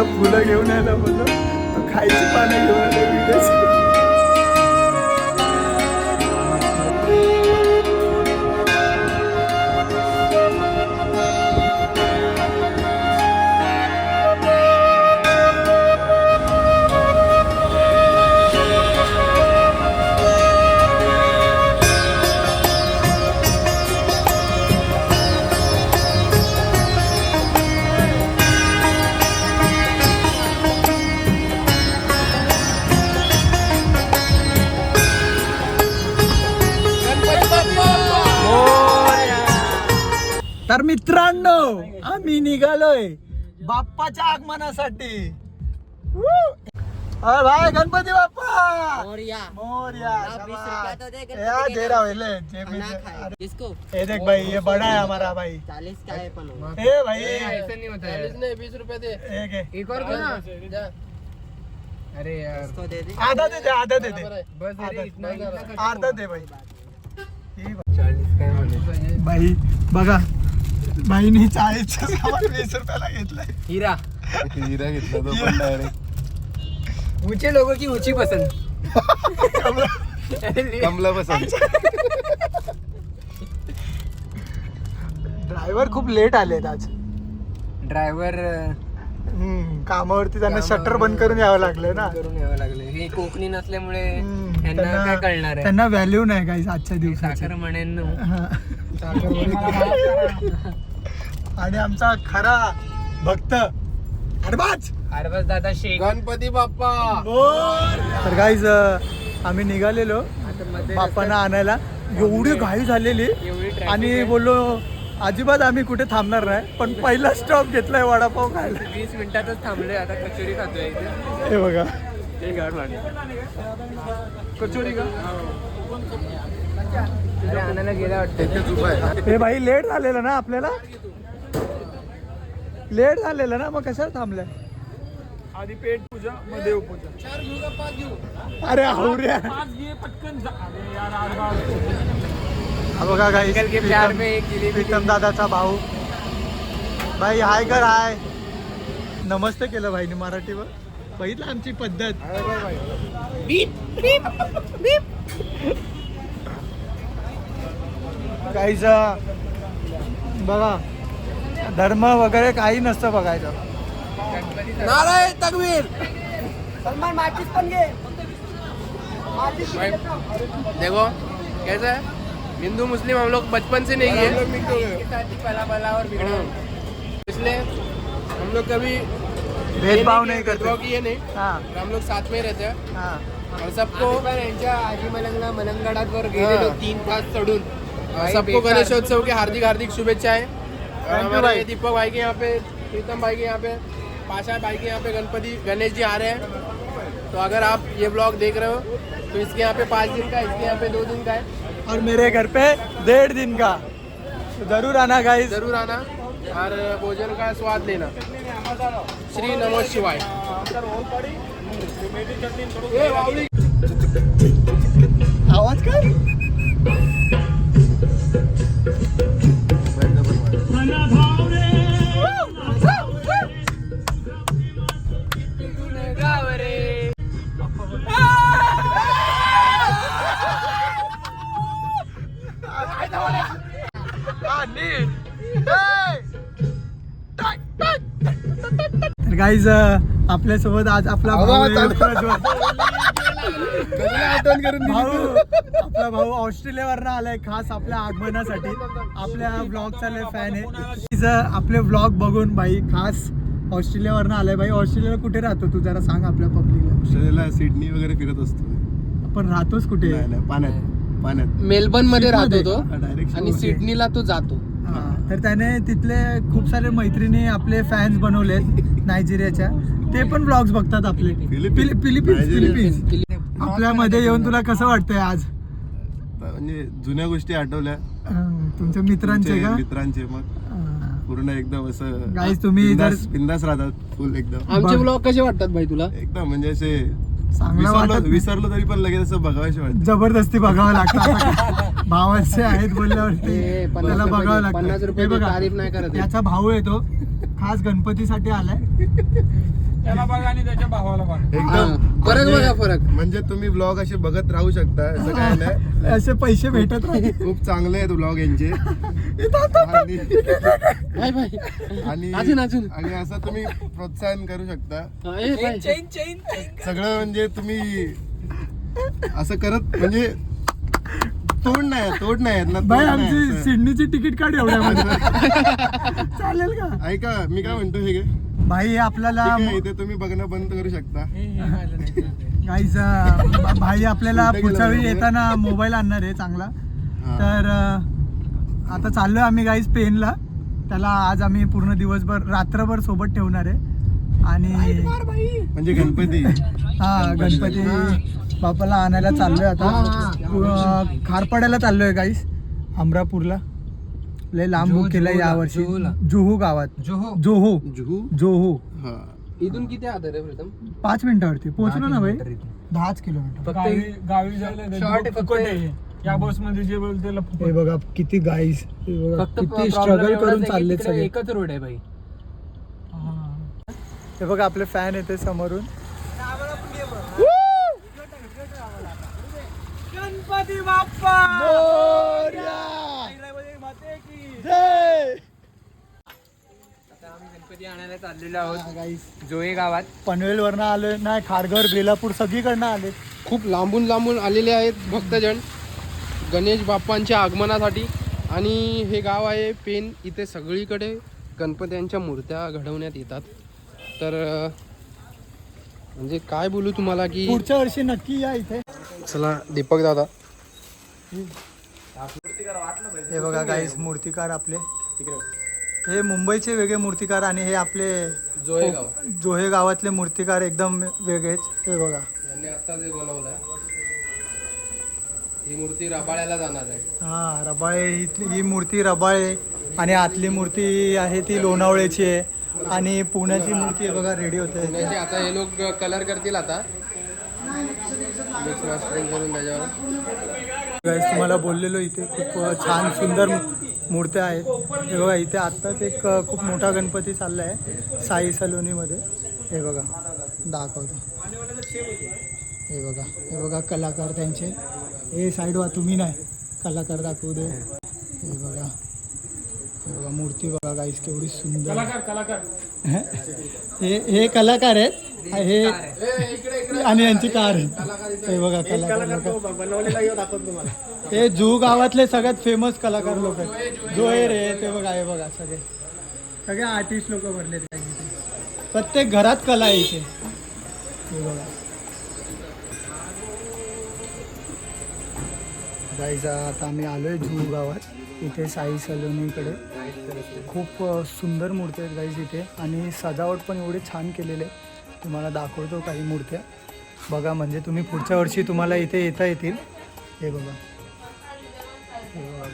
मला फुलं घेऊन यायला बोललो. खायची पानं घेऊन आले तर मित्रांनो आम्ही निघालोय बाप्पाच्या आगमनासाठी. भाई गणपती बाप्पा! मोरया. हूँ ये देख भाई ये बड़ा है हमारा भाई. चालीस का है ए भाई नहीं होता है बीस रुपए दे. एक है एक और ना. अरे यार. इसको दे दे. आधा दे दे आधा दे दे. बस आधा. अरे इतना दे भाई. हे बघ. बाईनी चाळीसचं सामान वीस रुपयाला घेतलंय. हिरा. हिरा घेतला तो पण डायरेक्ट ऊंचे लोगों की ऊंची पसंद कमला पसंत. ड्रायव्हर खूप लेट आलेत आज. ड्रायव्हर हम्म, कामावरती त्यांना शटर बंद करून यावं लागलं ना. करून यावं लागलं हे कोकणी नसल्यामुळे हम्म, यांना काय त्यांना कळणार आहे? त्यांना व्हॅल्यू नाही काही आजच्या दिवसाची. साखर म्हणेन. हा. आणि आमचा खरा भक्त अडबाज अरबस दादा शेख. गणपती बाप्पा. तर गाईज आम्ही निघालेलो आता मध्ये बाप्पांना आणायला. एवढी घाई झालेली. आणि. बोललो अजिबात आम्ही कुठे थांबणार नाही पण पहिला स्टॉप घेतलाय वडापाव खायला. वीस मिनिटातच थांबलोय आता कचोरी खातोय. इथे हे बघा कचोरी का? तुझ्या आणायला गेला वाटतं. हे भाई लेट झालेलं ना आपल्याला? लेट झालेलं ना मग कशाला थांबलाय? आधी पेट पूजा मग देवपूजा अरे हावऱ्या हा बघा काही प्रीतम दादाचा भाऊ. भाई हाय कर हाय. नमस्ते केलं भाईने मराठीवर. बघितलं आमची पद्धत. काहीच बघा धर्म वगैरे काही नसतं बघायचं. नारायण तकवीर देखो कैसा है? हिंदू मुस्लिम हम लोग बचपन से नहीं है। पला पला और बिगड़ा इसलिए हम लोग कभी भेदभाव नाही करते। भेदभाव किए नहीं हा। हम लोग साथ में रहते हैं। हा। और सबको यांच्या आजी मलंगला मलंगडात वर गेलेलो तीन तास चढून. और सबको गणेशोत्सव के हार्दिक हार्दिक शुभेच्छाएँ और हमारे दीपक भाई के यहाँ पे प्रीतम भाई के यहाँ पे पाशा भाई के यहाँ पे गणपति गणेश जी आ रहे हैं। तो अगर आप ये ब्लॉग देख रहे हो तो इसके यहाँ पे पाँच दिन का इसके यहाँ पे दो दिन का है। और मेरे घर पे डेढ़ दिन का। ज़रूर आना गाइस ज़रूर आना और भोजन का स्वाद लेना। श्री नमो शिवाय। आवाज़ काय तर गाईज आपल्यासोबत आज आपला भाऊ आहे, प्रज्वल. आठवण करून दिली? भाऊ आपला भाऊ ऑस्ट्रेलियावरनं आलाय खास आपल्या आगमनासाठी. आपल्या ब्लॉगचा लय फॅन आहे. तिचं आपले ब्लॉग बघून भाई खास ऑस्ट्रेलियावरनं आलाय. भाई ऑस्ट्रेलियाला कुठे राहतो तू? जरा सांग आपल्या पब्लिकला ऑस्ट्रेलियाला सिडनी वगैरे फिरत असतो. आपण राहतोस कुठे? नाही नाही पाण्यात. पाण्यात. मेलबर्नमध्ये राहतो तो डायरेक्ट आणि सिडनीला तो जातो. हा, तर त्याने तिथले खूप सारे मैत्रिणी आपले फॅन्स बनवलेत नायजेरियाच्या. ते पण ब्लॉग्स बघतात आपले. फिलिपिन्स. फिलि- फिलिपिन्स नायजेरिया. फिलिपिन्स आपल्यामध्ये येऊन तुला कसं वाटतंय आज? म्हणजे जुन्या गोष्टी आठवल्या. अं, तुमच्या मित्रांचे तुमचे का? मित्रांचे मग. अं, पूर्ण एकदम असं Guys, तुम्ही बिंदास जर- बिंदास राहतात फुल एकदम. आमचे बघ. ब्लॉग कसे वाटतात भाई तुला? एकदम म्हणजे असे विसरलो. विसरलो तरी पण लगेच असं बघावशी वाटतं जबरदस्ती बघावं लागतं. भावाचे आहेत बोलल्यावरती पन्नास त्याला बघावं पन्नास लागतं रुपये हे बघा तारीफ नाही करत. त्याचा भाऊ आहे तो खास गणपतीसाठी आलाय त्याला बघा आणि त्याच्या भावाला बघा एकदम फरक म्हणजे- बघा, फरक. म्हणजे तुम्ही ब्लॉग असे बघत राहू शकता असं काय नाही असे पैसे भेटत राहते खूप चांगले आहेत ब्लॉग यांचे आणि भाई भाई आणि अजून, अजून. आणि असं तुम्ही प्रोत्साहन करू शकता. सगळं म्हणजे तुम्ही असं करत म्हणजे तोड नाही तोड नाही आहेत ना तोड नाही आमची असं. सिडनीची तिकीट काढ एवढ्यामध्ये चालेल का ऐका मी काय म्हणतो हे घे. भाई आपल्याला ठीक आहे, इथे तुम्ही बघणं बंद करू शकता. गाईज भाई आपल्याला पुढच्या वेळी येताना मोबाईल आणणार आहे चांगला. हा. तर अं, आता चाललोय आम्ही गाईज पेनला. त्याला आज आम्ही पूर्ण दिवसभर रात्रभर सोबत ठेवणार आहे. आणि म्हणजे गणपती. हा गणपती बापाला आणायला चाललोय आता. अं, खारपाड्याला चाललोय गाईस अमरापूरला. लय लांब बुक केलंय या वर्षी जुहू गावात. जोहो. जुहू. जोहो? हा. इथून किती आधार आहे प्रथम? पाच मिनिटावरती. पोहोचलो ना भाई? दहाच किलोमीटर. गावी गावी जायला Short ते फुकट आहे? या बसमध्ये जे बोल त्याला हे बघा किती गाईस बघा फक्त किती स्ट्रगल करून तिकडे सगळे. एकच रोड आहे भाई. हा. हे बघा आपले फॅन येते समोरून. गणपती बाप्पा! गणपती आणायला चाललेलो आहोत. गाईस जोहे गावात. पनवेल वरनं आलोय. नाही खारघर बेलापूर सगळीकडनं आले खूप लांबून लांबून आलेले आहेत भक्तजन. गणेश बाप्पांच्या आगमनासाठी. आणि हे गाव आहे पेन. इथे सगळीकडे गणपत्यांच्या मूर्त्या घडवण्यात येतात. तर म्हणजे काय बोलू तुम्हाला की पुढच्या वर्षी नक्की या इथे. चला दीपक दादा. हे बघा गाईस मूर्तिकार आपले. हे मुंबईचे वेगळे मूर्तिकार आणि हे आपले जोहे गाव जोहे गावातले मूर्तिकार एकदम वेगळेच. हे बघा. यांनी आता जे बनवलंय ही मूर्ती रबाळ्याला जाणार आहे. हा रबाळे ही ही मूर्ती रबाळे आणि आतली मूर्ती आहे ती लोणावळ्याची आहे. आणि पुण्याची मूर्ती आहे बघा रेडी होते. पुण्याचे आता हे लोक कलर करतील आता. मिक्स मास्टरिंग करून त्याच्यावर. गाईस तुम्हाला बोललेलो इथे खूप छान सुंदर मूर्त्या आहेत हे बघा इथे आत्ताच एक खूप मोठा गणपती चालला आहे साई सलोनीमध्ये. हे बघा दाखवतो. हे बघा हे बघा कलाकार त्यांचे. हे साईड वा तुम्ही नाही. कलाकार दाखवू दे. हे बघा हे बघा मूर्ती बघा गाईस केवढी सुंदर. कलाकार कलाकार. हे हे कलाकार आहेत. हे आणि यांची कार आहे. हे बघा कलाकार लोक. हे जू गावातले सगळ्यात फेमस कलाकार लोक आहेत. जोहे रे ते बघा हे बघा सगळे. सगळे आर्टिस्ट लोक भरले प्रत्येक घरात कला आहे इथे. बघा. आता आम्ही आलोय जू गावात. इथे साई सलोनीकडे. खूप सुंदर मूर्ती आहेत गाईज इथे. आणि सजावट पण एवढी छान केलेली आहे. तुम्हाला दाखवतो काही मूर्त्या. बघा म्हणजे तुम्ही पुढच्या वर्षी तुम्हाला इथे येता येतील. हे बघा.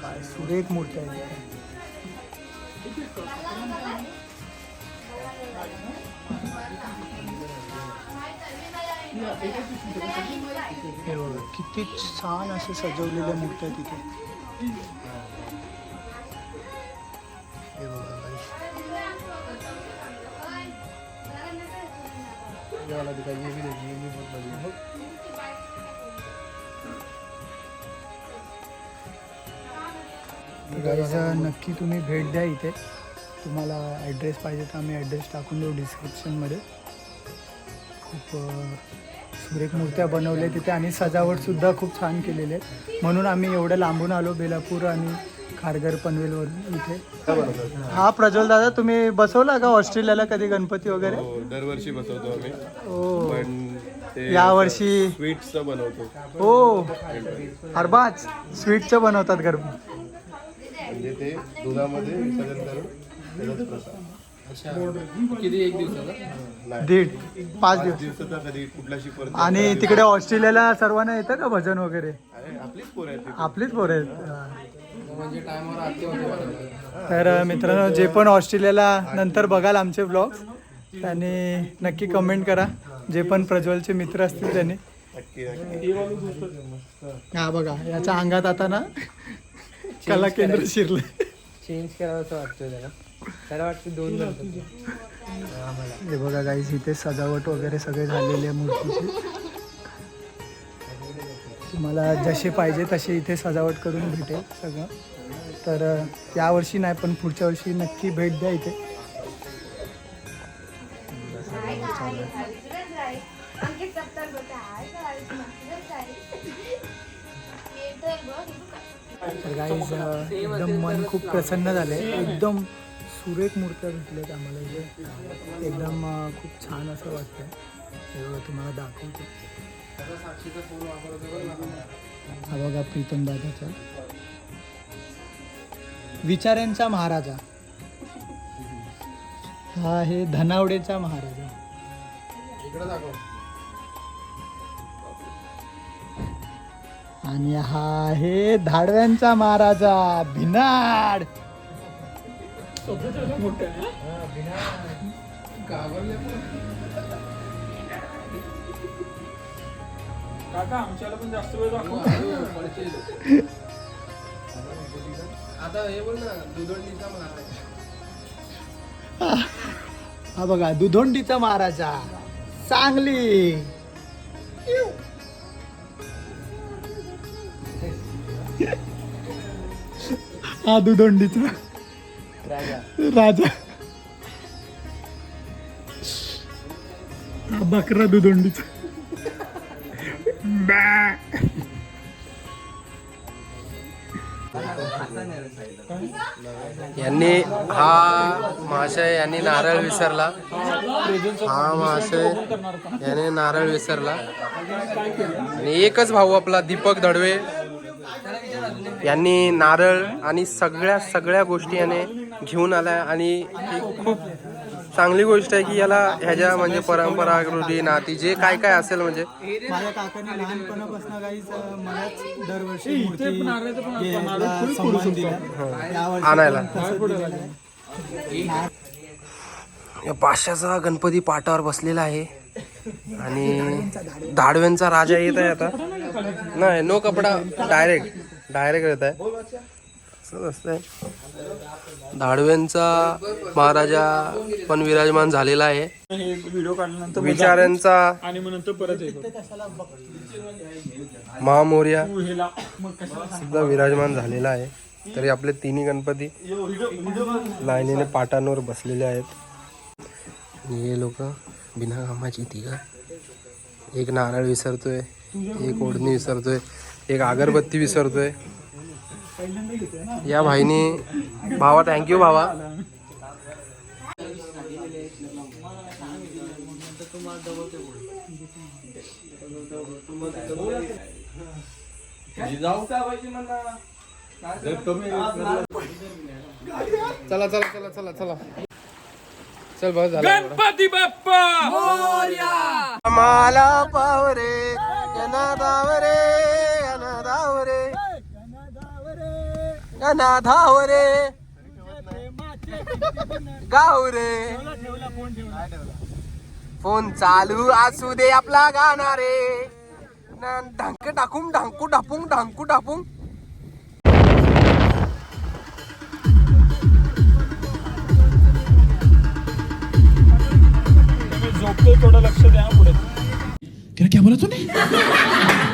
काय सुरेख मूर्ती आहे हे बघा किती छान असे सजवलेल्या मूर्त्या तिथे ये वाला दिखा ये भी देखिए ये भी बहुत बढ़िया है गाईज नक्की तुम्ही भेट द्या इथे. तुम्हाला ॲड्रेस पाहिजे तर आम्ही ॲड्रेस टाकून देऊ डिस्क्रिप्शनमध्ये खूप सुरेख मूर्त्या बनवल्या तिथे आणि सजावटसुद्धा खूप छान केलेली आहे. म्हणून आम्ही एवढं लांबून आलो बेलापूर आणि खारघर पनवेलवरून इथे. हा प्रज्वल दादा तुम्ही बसवला का ऑस्ट्रेलियाला कधी गणपती वगैरे? हो, दरवर्षी बसवतो आम्ही. हो. पण ते यावर्षी स्वीट्सचं बनवतो. हो. अरबाज स्वीटचं बनवतात घर म्हणजे ते दुधामध्ये विसर्जन करून त्याचाच प्रसाद. अच्छा. किती एक दिवसाचा? नाही. दीड पाच पाच दिवस. दिवसाचा कधी आणि तिकडे ऑस्ट्रेलियाला सर्वांना येतं का भजन वगैरे? अरे आपलीच पोरं आहेत ती. आपलीच पोरं आहेत. तर मित्रांनो जे पण ऑस्ट्रेलियाला नंतर बघाल आमचे ब्लॉग्स त्यांनी नक्की कमेंट करा. जे पण प्रज्वलचे मित्र असतील त्यांनी. नक्की नक्की हा बघा याच्या अंगात आता ना कला केंद्र शिरलं. चेंज करावं असं वाटतं त्याला. त्याला वाटतं दोन हे बघा गाईज इथे सजावट वगैरे सगळे झालेली आहे मूर्तीची. तुम्हाला जसे पाहिजे तसे इथे सजावट करून भेटेल सगळं. तर यावर्षी नाही पण पुढच्या वर्षी नक्की भेट द्या इथे. तर गाईज एकदम मन खूप प्रसन्न झाले एकदम सुरेख मूर्त्या भेटल्यात आम्हाला इथे. एकदम खूप छान असं वाटतंय. तुम्हाला दाखवतो. हा बघा प्रीतम दादाचा. विचारांचा महाराजा. हा आहे धनावडेचा महाराजा. आणि हा आहे धाडव्यांचा महाराजा भिनाड. काका आमच्याला पण जास्त वेळ दाखव. आता हे बोल ना दुधोंडीचा महाराज. हा बघा दुधोंडीचा महाराजा. सांगली. हा दुधोंडीचा राजा. हा बकरा दुधोंडीचा यांनी हा महाशय यांनी नारळ विसरला. हा महाशय याने नारळ विसरला. आणि एकच भाऊ आपला दीपक दडवे. यांनी नारळ आणि सगळ्या सगळ्या गोष्टी याने घेऊन आल्या आणि खूप चांगली गोष्ट आहे की याला ह्याच्या म्हणजे परंपरा रूढी नाती जे काय काय असेल म्हणजे. माझ्या काकाने लहानपणापासून काहीच मलाच दरवर्षी मूर्ती घ्यायला सन्मान दिला. यावर्षी आणायला. पण तसं दिलेलं आहे. या पाचशाचा गणपती पाटावर बसलेला आहे. आणि धाडव्यांचा राजा येत आहे आता. नाही नो कपडा. डायरेक्ट डायरेक्ट येत आहे. असतंय धाडव्यांचा महाराजा पण विराजमान झालेला आहे. हे व्हिडिओ काढल्यानंतर विचारांचा आणि मग नंतर परत. महामोर्या सुद्धा विराजमान झालेला आहे. तरी आपले तिन्ही गणपती लाईनीने पाटांवर बसलेले आहेत. हे लोक बिना कामाची तिघ एक नारळ विसरतोय एक ओढणी विसरतोय एक अगरबत्ती विसरतोय. या भाईनी भावा थँक्यू भावा. चला चला चला चला चला. चल बस झालं. गणपती बाप्पा! माला पावरे अनाधावरे अनाधावरे अनाधावरे गावरे। फोन चालू असू दे आपला गाणार रे। ढांक टाकून ढांकू टापून ढांकू तुम्ही झोपतोय थोडं लक्ष द्या पुढे. वाट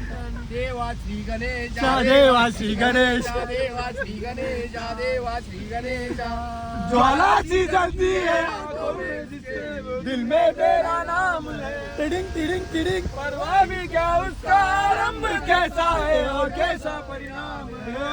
देवा श्री गणेश ज्वाला सी जलती है। दिल में तेरा नाम टिडिंग टिडिंग टिडिंग परवाह भी क्या उसका आरंभ, कैसा है और कैसा परिणाम है?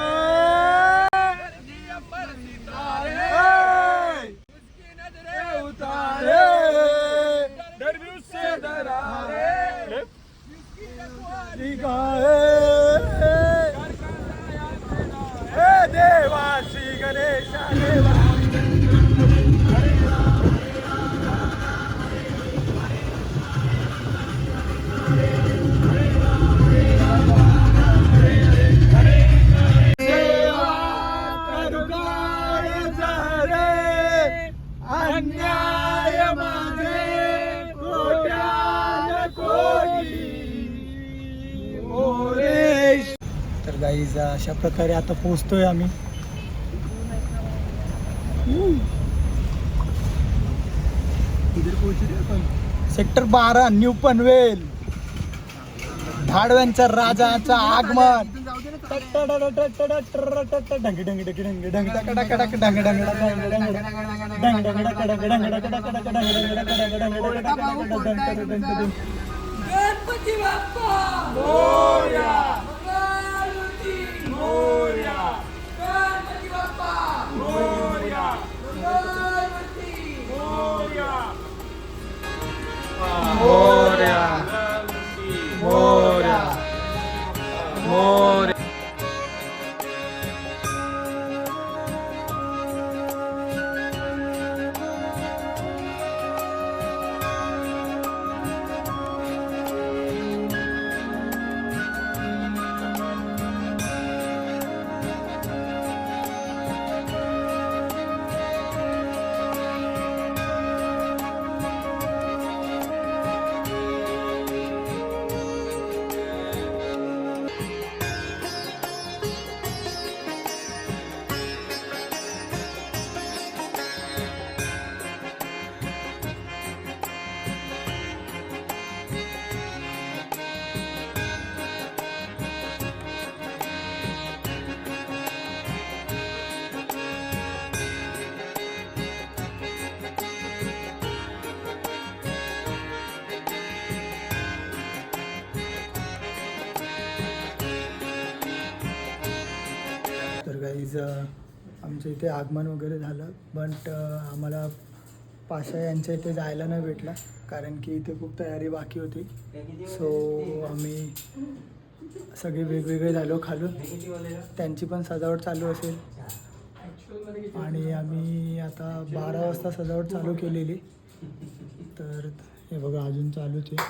गाईज अशा प्रकारे आता पोहोचतोय आम्ही सेक्टर बारा न्यू पनवेल धाडव्यांच्या राजाचं आगमन ढंग ढंग ढंग ढंग ढंग टक टक टक ढंग ढंग ढंग ढंग ढंग ढंग टक ढंग ढंग तर uh, आमच्या इथे आगमन वगैरे झालं बट uh, आम्हाला पाशा यांच्या इथे जायला नाही भेटला कारण की इथे खूप तयारी बाकी होती. सो आम्ही सगळे वेगवेगळे झालो खालून. त्यांची पण सजावट चालू असेल. आणि आम्ही आता बारा वाजता सजावट चालू केलेली. तर हे बघा अजून चालूच आहे.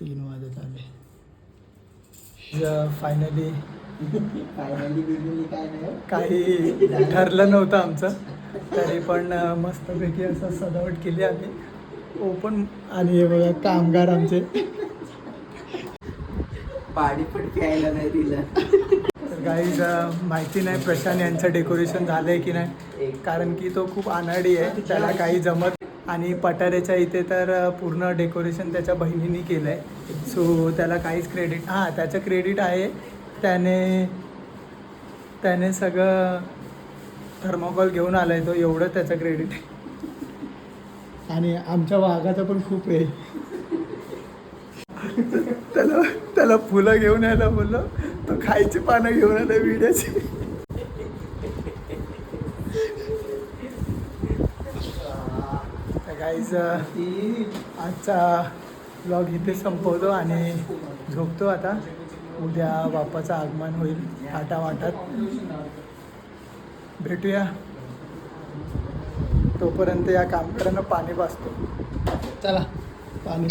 तीन वाजत आले. फायनली काही ठरलं नव्हतं आमचं. तरी पण मस्तपैकी असं सजावट केली आम्ही. ओपन आणि हे बघा कामगार आमचे. पाणी पण प्यायला नाही दिलं. काही माहिती नाही प्रशांत यांचं डेकोरेशन झालं आहे की नाही. कारण की तो खूप अनाडी आहे त्याला काही जमत. आणि पठारेच्या इथे तर पूर्ण डेकोरेशन त्याच्या बहिणीने केलं आहे सो त्याला काहीच क्रेडिट हां त्याचं क्रेडिट आहे त्याने त्याने सगळं थर्मोकॉल घेऊन आला आहे तो एवढं त्याचं क्रेडिट आहे. आणि आमच्या वाघाचं पण खूप आहे. त्याला त्याला फुलं घेऊन यायला बोललो. तो खायची पानं घेऊन आलं विड्याची काहीच आजचा ब्लॉग इथे संपवतो आणि झोपतो आता. उद्या बापाचं आगमन होईल आटावाटात भेटूया. तोपर्यंत या कामगारांना पाणी वाचतो. चला. पाणी.